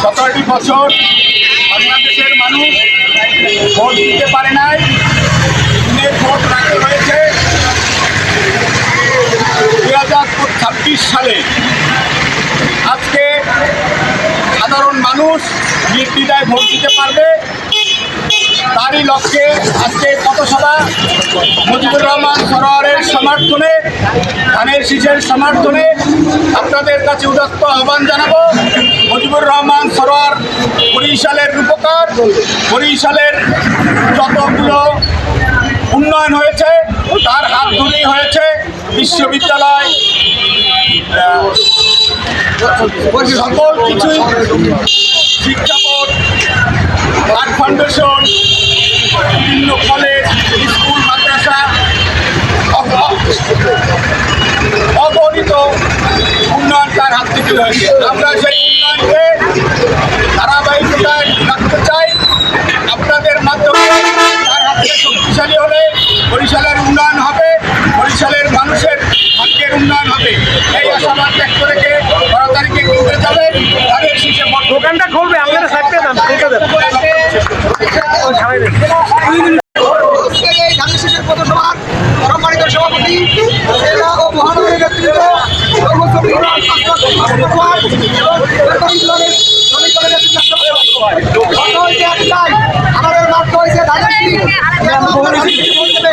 সতেরোটি বছর বাংলাদেশের মানুষ ভোট দিতে পারে নাই ভোট রাখতে হয়েছে। দুই হাজার ছাব্বিশ সালে আজকে সাধারণ মানুষ নির্দ্বিধায় ভোট দিতে পারবে। তারই লক্ষ্যে আজকে কত পথসভা মুজিবুর রহমান সরোয়ারের সমর্থনে ধানের শীষের সমর্থনে আপনাদের কাছে উদত্ত আহ্বান জানাব। মুজিবুর রহমান সরোয়ার বরিশালের রূপকার। বরিশালের যতগুলো উন্নয়ন হয়েছে, তার হাত ধরেই হয়েছে বিশ্ববিদ্যালয়। সকল কিছুই শিক্ষা আর্ট ফাউন্ডেশন বিভিন্ন কলেজ স্কুল মাদ্রাসা অগ- অগণিত উন্নয়ন তার হাত থেকে হয়েছে আমরা সেই উন্নয়নকে ধারাবাহিকতায় রাখতে চাই আপনাদের মাধ্যমে শক্তিশালী হলে বরিশালের উন্নয়ন হবে বরিশালের মানুষের ভাগ্যের উন্নয়ন হবে এই আশাবাদ তাদের শীষে দোকানটা খুলবে আপনারা সাইডে নাম খুলতে দেন ওই ছাড়াই দেন আজকে এই ধানের শীষের পথসভার সম্মানিত সভাপতি জেলা ও মহানগরের নেতৃত্ব সর্বোচ্চ বিভাগ, স্বাস্থ্য ওয়ার্ড এবং বেতন বিভাগের শ্রমিক দলের নেতৃত্ব সকলকে একটাই, আমাদের লক্ষ্য হয়েছে ধানের শীষ। ধানের শীষে ভোট দেবে।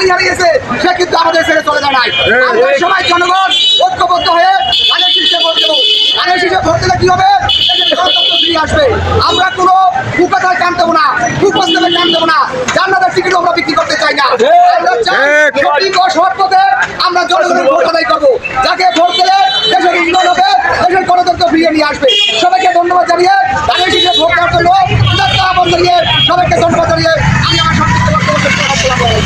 বাড়ি হারিয়েছে সে কিন্তু আমাদের ছেড়ে চলে যায় নাই। আমরা সবাই জনগণ ঐক্যবদ্ধ হয়ে ধানের শীর্ষে ভোট দেবো। ধানের শীর্ষে ভোট দিলে কি হবে? ফিরে আসবে। আমরা কোনো কুপাতায় কান দেবো না কুপস্তবে কান দেবো না। জান্নাতের টিকিট আমরা বিক্রি করতে চাই না। আমরা চাই সঠিক ও সৎ পথে আমরা জনগণের ভোট আদায় করব যাকে ভোট দিলে দেশের উন্নয়ন হবে দেশের গণতন্ত্র ফিরিয়ে নিয়ে আসবে সবাইকে ধন্যবাদ জানিয়ে ধানের শীর্ষে ভোট দেওয়ার জন্য উদাত্ত আহ্বান জানিয়ে সবাইকে ধন্যবাদ জানিয়ে আমি আমার সংক্ষিপ্ত বক্তব্য শেষ করলাম।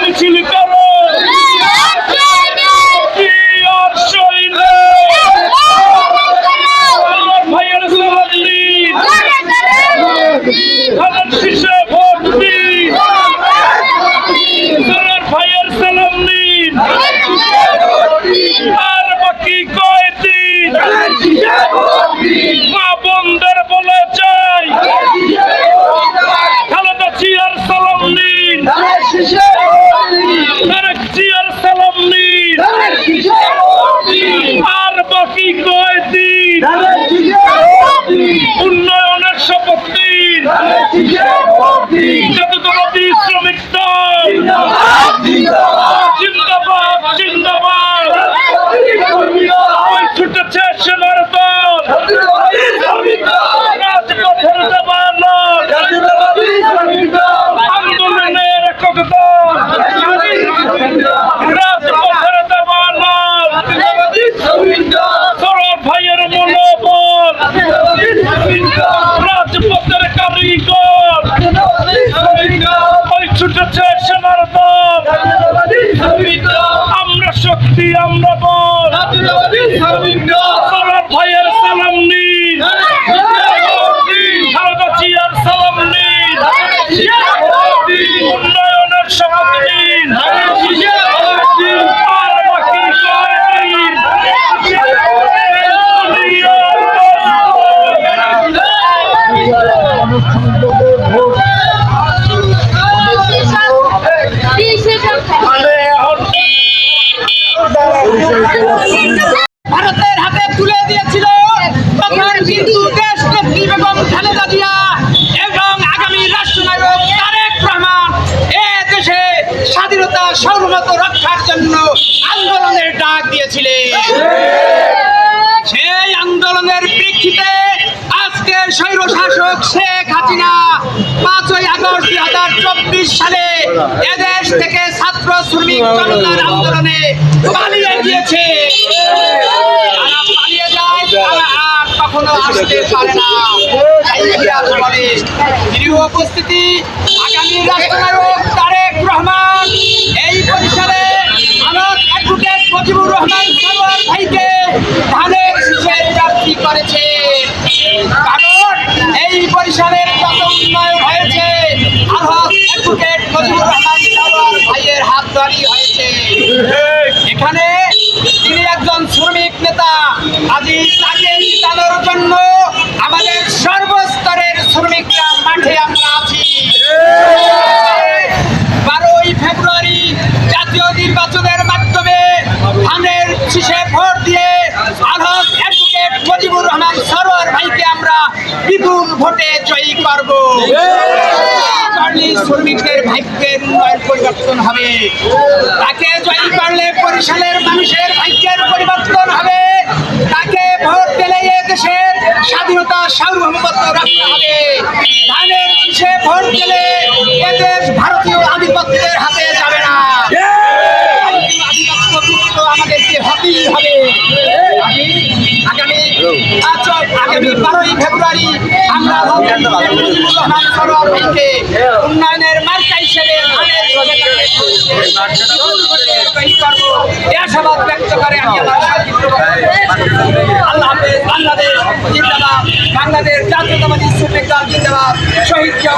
মিছিল করো আর শৈলে আমার ভাইয়ের সালাম দিন ধানের শীষে ভোট দিন আমার ভাইয়ের সালাম দিন আর বাকি সালাম দিন তারেক জিয়ার সালাম দিন আর বাকি কয়দিন উন্নয়নের শপথ দিন জাতীয়তাবাদী শ্রমিক দল জিন্দাবাদ জিন্দাবাদ ওই ছুটেছে সেনার দল রাজপথের দেওয়ালক আন্দোলনের একক দল রাজপথের দেওয়ালক সরব ভাইয়ের মনোবল রাজপথের কারিগর ওই ছুটেছে সেনার দল আমরা শক্তি আমরা সরব ভাইয়ের সালাম। আগস্ট দুই হাজার চব্বিশ সালে এদেশ থেকে ছাত্র শ্রমিক জনতার আন্দোলনে পালিয়ে গিয়েছে। কখনো আসতে পারে না। ইতিহাস উপস্থিতি তারেক রহমান, এই পরিসরে আমার অ্যাডভোকেট রহমান অ্যাডভোকেট মুজিবুর রহমান ভাইয়ের হাত ধরি হয়েছে। এখানে তিনি একজন শ্রমিক নেতা। আজ তাকে জিতানোর জন্য আমাদের সর্বস্তরের শ্রমিকরা মাঠে আমরা আছি। বারোই ফেব্রুয়ারি জাতীয় নির্বাচনের মাধ্যমে ধানের শীষে ভোট দিয়ে আলহাজ অ্যাডভোকেট মুজিবুর রহমান সরোয়ার ভাইকে আমরা বিপুল ভোটে জয়ী করব। কারণে শ্রমিকদের ভাগ্যের উন্নয়ন পরিবর্তন হবে। তাকে জয়ী করলে বরিশালের মানুষের ভাগ্যের পরিবর্তন হবে। তাকে ভোট দিলে দেশের স্বাধীনতা সার্বভৌমত্ব রাখতে হবে। ধানের শীষে ভোট দিলে এদেশ ভারতীয় আধিপত্যের হাতে যাবে না। আমাদেরকে হতেই হবে। আগামী আগামী বারোই ফেব্রুয়ারি আমরা উন্নয়নের মার্কা হিসেবে আশাবাদ ব্যক্ত করে বাংলাদেশ বাংলাদেশ জাতীয়তাবাদী শ্রমিক জিন্দাবাদ। শহীদ জিয়া